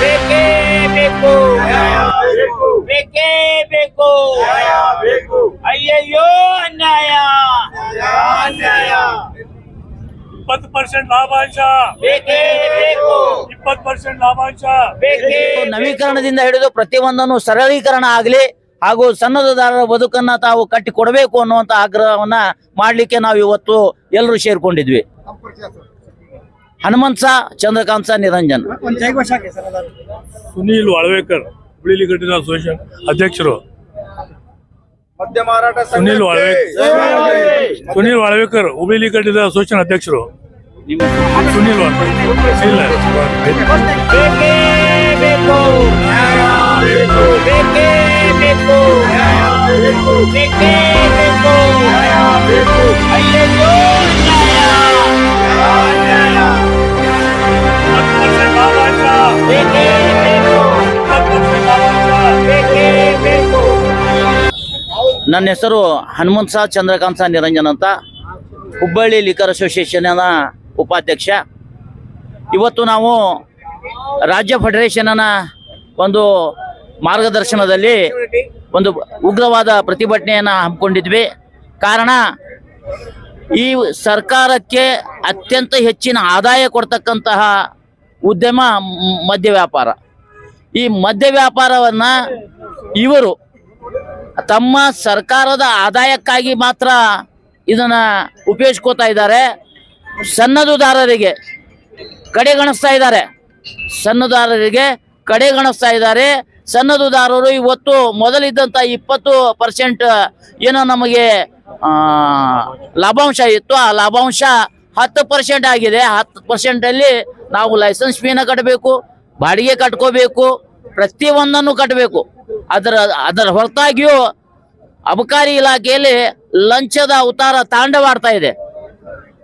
ಬೇಕೇ. ಬೇಕು ಬೇಕೇ. ಬೇಕು ಅಯ್ಯಯ್ಯೋ ಅನ್ಯಾಯ. ಇಪ್ಪತ್ತು ಪರ್ಸೆಂಟ್ ಲಾಭಾಂಶ. ಬೇಕೇ ಬೇಕು. ಇಪ್ಪತ್ತು ಪರ್ಸೆಂಟ್ ಲಾಭಾಂಶ. ಬೇಕೇ ನವೀಕರಣದಿಂದ ಹಿಡಿದು ಪ್ರತಿಯೊಂದನ್ನು ಸರಳೀಕರಣ ಆಗಲಿ ಹಾಗೂ ಸನ್ನದದಾರರ ಬದುಕನ್ನ ತಾವು ಕಟ್ಟಿ ಕೊಡಬೇಕು ಅನ್ನುವಂತ ಆಗ್ರಹವನ್ನ ಮಾಡ್ಲಿಕ್ಕೆ ನಾವು ಇವತ್ತು ಎಲ್ಲರೂ ಸೇರ್ಕೊಂಡಿದ್ವಿ ಹನುಮಂತ ಚಂದ್ರಕಾಂತ ಸ ನಿರಂಜನ್ ಸುನೀಲ್ ವಾಳ್ವೇಕರ್ ಹುಬ್ಳಿ ಘಟನೆ ಅಸೋಸಿಯೇಷನ್ ಅಧ್ಯಕ್ಷರು. ಮದ್ಯ ಮಾರಾಟ ಸುನೀಲ್ ವಾಳ್ವೇಕರ್. ಸುನೀಲ್ ವಾಳ್ವೇಕರ್ ಹುಬ್ಳಿ ಘಟನೆ ಅಸೋಸಿಯೇಷನ್ ಅಧ್ಯಕ್ಷರು. ಸುನೀಲ್ ವಾಳ್ವೇಕರ್. ಇಲ್ಲ. ನನ್ನ ಹೆಸರು ಹನುಮಂತ ಸಾ ಚಂದ್ರಕಾಂತ್ ಸಾ ನಿರಂಜನ್ ಅಂತ. ಹುಬ್ಬಳ್ಳಿ ಲಿಕರ್ ಅಸೋಸಿಯೇಷನ್ನ ಉಪಾಧ್ಯಕ್ಷ. ಇವತ್ತು ನಾವು ರಾಜ್ಯ ಫೆಡರೇಷನ್ನ ಒಂದು ಮಾರ್ಗದರ್ಶನದಲ್ಲಿ ಒಂದು ಉಗ್ರವಾದ ಪ್ರತಿಭಟನೆಯನ್ನು ಹಮ್ಮಿಕೊಂಡಿದ್ವಿ. ಕಾರಣ ಈ ಸರ್ಕಾರಕ್ಕೆ ಅತ್ಯಂತ ಹೆಚ್ಚಿನ ಆದಾಯ ಕೊಡ್ತಕ್ಕಂತಹ ಉದ್ಯಮ ಮದ್ಯ ವ್ಯಾಪಾರ. ಈ ಮದ್ಯ ವ್ಯಾಪಾರವನ್ನು ಇವರು ತಮ್ಮ ಸರ್ಕಾರದ ಆದಾಯಕ್ಕಾಗಿ ಮಾತ್ರ ಇದನ್ನ ಉಪಯೋಗಿಸ್ಕೋತಾ ಇದ್ದಾರೆ. ಸನ್ನದುದಾರರಿಗೆ ಕಡೆಗಣಿಸ್ತಾ ಇದ್ದಾರೆ. ಸಣ್ಣದಾರರಿಗೆ ಕಡೆಗಣಿಸ್ತಾ ಇದ್ದಾರೆ. ಸನ್ನದುದಾರರು ಇವತ್ತು ಮೊದಲಿದ್ದಂಥ ಇಪ್ಪತ್ತು ಪರ್ಸೆಂಟ್ ಏನೋ ನಮಗೆ ಲಾಭಾಂಶ ಇತ್ತು. ಆ ಲಾಭಾಂಶ ಹತ್ತು ಪರ್ಸೆಂಟ್ ಆಗಿದೆ. ಹತ್ತು ಪರ್ಸೆಂಟಲ್ಲಿ ನಾವು ಲೈಸೆನ್ಸ್ ಫೀನ ಕಟ್ಟಬೇಕು ಬಾಡಿಗೆ ಕಟ್ಕೋಬೇಕು, ಪ್ರತಿಯೊಂದನ್ನು ಕಟ್ಟಬೇಕು ಅದರ ಅದರ ಹೊರತಾಗಿಯೂ ಅಬಕಾರಿ ಇಲಾಖೆಯಲ್ಲಿ ಲಂಚದ ಅವತಾರ ತಾಂಡವಾಡ್ತಾ ಇದೆ.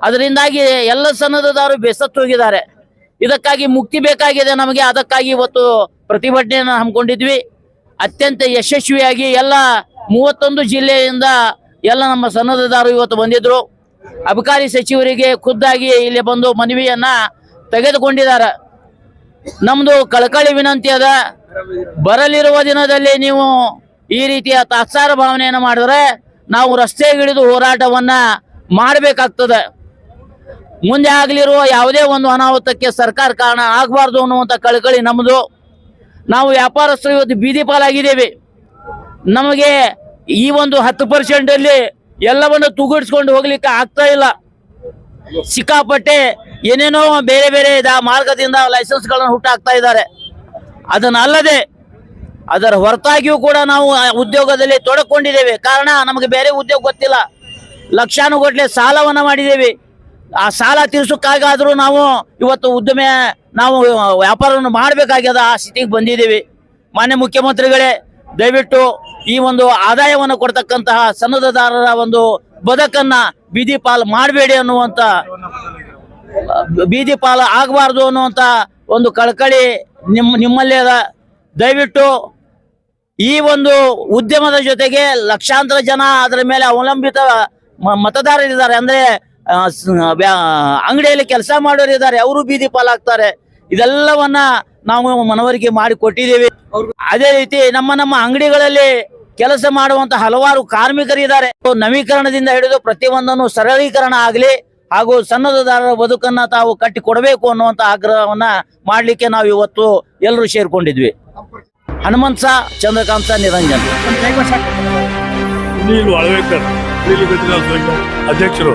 ಅದರಿಂದಾಗಿ ಎಲ್ಲ ಸನ್ನದದಾರರು ಬೆಸತ್ತು ಹೋಗಿದ್ದಾರೆ ಇದಕ್ಕಾಗಿ ಮುಕ್ತಿ ಬೇಕಾಗಿದೆ ನಮಗೆ. ಅದಕ್ಕಾಗಿ ಇವತ್ತು ಪ್ರತಿಭಟನೆಯನ್ನು ಹಮ್ಮಿಕೊಂಡಿದ್ವಿ. ಅತ್ಯಂತ ಯಶಸ್ವಿಯಾಗಿ ಎಲ್ಲ ಮೂವತ್ತೊಂದು ಜಿಲ್ಲೆಯಿಂದ ಎಲ್ಲ ನಮ್ಮ ಸನ್ನದದಾರರು ಇವತ್ತು ಬಂದಿದ್ರು. ಅಬಕಾರಿ ಸಚಿವರಿಗೆ ಖುದ್ದಾಗಿ ಇಲ್ಲಿ ಬಂದು ಮನವಿಯನ್ನ ತೆಗೆದುಕೊಂಡಿದ್ದಾರೆ. ನಮ್ಮದು ಕಳಕಳಿ ವಿನಂತಿ ಅದ. ಬರಲಿರುವ ದಿನದಲ್ಲಿ ನೀವು ಈ ರೀತಿಯ ತಾತ್ಸಾರ ಭಾವನೆಯನ್ನು ಮಾಡಿದ್ರೆ ನಾವು ರಸ್ತೆಗಿಳಿದು ಹೋರಾಟವನ್ನ ಮಾಡಬೇಕಾಗ್ತದೆ. ಮುಂದೆ ಆಗಲಿರುವ ಯಾವುದೇ ಒಂದು ಅನಾಹುತಕ್ಕೆ ಸರ್ಕಾರ ಕಾರಣ ಆಗಬಾರ್ದು ಅನ್ನುವಂಥ ಕಳಕಳಿ ನಮ್ಮದು ನಾವು ವ್ಯಾಪಾರಸ್ಥರು ಇವತ್ತು ಬೀದಿ ಪಾಲಾಗಿದ್ದೇವೆ. ನಮಗೆ ಈ ಒಂದು ಹತ್ತು ಪರ್ಸೆಂಟ್ ಅಲ್ಲಿ ಎಲ್ಲವನ್ನು ತೂಗಿಡಿಸ್ಕೊಂಡು ಹೋಗ್ಲಿಕ್ಕೆ ಆಗ್ತಾ ಇಲ್ಲ. ಸಿಕ್ಕಾಪಟ್ಟೆ ಏನೇನೋ ಬೇರೆ ಬೇರೆ ಮಾರ್ಗದಿಂದ ಲೈಸೆನ್ಸ್ಗಳನ್ನು ಹುಟ್ಟಾಕ್ತಾ ಇದ್ದಾರೆ. ಅದನ್ನಲ್ಲದೆ ಅದರ ಹೊರತಾಗಿಯೂ ಕೂಡ ನಾವು ಉದ್ಯೋಗದಲ್ಲಿ ತೊಡಕೊಂಡಿದ್ದೇವೆ. ಕಾರಣ ನಮಗೆ ಬೇರೆ ಉದ್ಯೋಗ ಗೊತ್ತಿಲ್ಲ. ಲಕ್ಷಾನುಗಟ್ಟಲೆ ಸಾಲವನ್ನ ಮಾಡಿದ್ದೇವೆ. ಆ ಸಾಲ ತೀರಿಸೋಕ್ಕಾಗಾದರೂ ನಾವು ಇವತ್ತು ಉದ್ಯಮ, ನಾವು ವ್ಯಾಪಾರವನ್ನು ಮಾಡಬೇಕಾಗ್ಯದ ಆ ಸ್ಥಿತಿಗೆ ಬಂದಿದ್ದೀವಿ. ಮಾನ್ಯ ಮುಖ್ಯಮಂತ್ರಿಗಳೇ, ದಯವಿಟ್ಟು ಈ ಒಂದು ಆದಾಯವನ್ನು ಕೊಡ್ತಕ್ಕಂತಹ ಸನ್ನದದಾರರ ಒಂದು ಬದುಕನ್ನ ಬೀದಿ ಪಾಲ್ ಮಾಡಬೇಡಿ ಅನ್ನುವಂತ ಬೀದಿ ಪಾಲು ಆಗಬಾರ್ದು ಅನ್ನುವಂತ ಒಂದು ಕಳಕಳಿ ನಿಮ್ಮ ನಿಮ್ಮಲ್ಲೇ ಅದ. ದಯವಿಟ್ಟು ಈ ಒಂದು ಉದ್ಯಮದ ಜೊತೆಗೆ ಲಕ್ಷಾಂತರ ಜನ ಅದರ ಮೇಲೆ ಅವಲಂಬಿತ ಮತದಾರರಿದ್ದಾರೆ ಅಂದ್ರೆ ಅಂಗಡಿಯಲ್ಲಿ ಕೆಲಸ ಮಾಡೋರು ಇದ್ದಾರೆ. ಅವರು ಬೀದಿ ಪಾಲಾಗ್ತಾರೆ. ಇದೆಲ್ಲವನ್ನ ನಾವು ಮನವರಿಕೆ ಮಾಡಿ ಕೊಟ್ಟಿದ್ದೀವಿ. ಅದೇ ರೀತಿ ನಮ್ಮ ನಮ್ಮ ಅಂಗಡಿಗಳಲ್ಲಿ ಕೆಲಸ ಮಾಡುವಂತ ಹಲವಾರು ಕಾರ್ಮಿಕರಿದ್ದಾರೆ. ನವೀಕರಣದಿಂದ ಹಿಡಿದು ಪ್ರತಿಯೊಂದನ್ನು ಸರಳೀಕರಣ ಆಗಲಿ. ಹಾಗೂ ಸನ್ನದ್ಧದಾರರ ಬದುಕನ್ನ ತಾವು ಕಟ್ಟಿ ಕೊಡಬೇಕು ಅನ್ನುವಂತ ಆಗ್ರಹವನ್ನ ಮಾಡ್ಲಿಕ್ಕೆ ನಾವು ಇವತ್ತು ಎಲ್ಲರೂ ಸೇರ್ಕೊಂಡಿದ್ವಿ. ಹನುಮಂತ ಚಂದ್ರಕಾಂತ ನಿರಂಜನ್. ಅಧ್ಯಕ್ಷರು.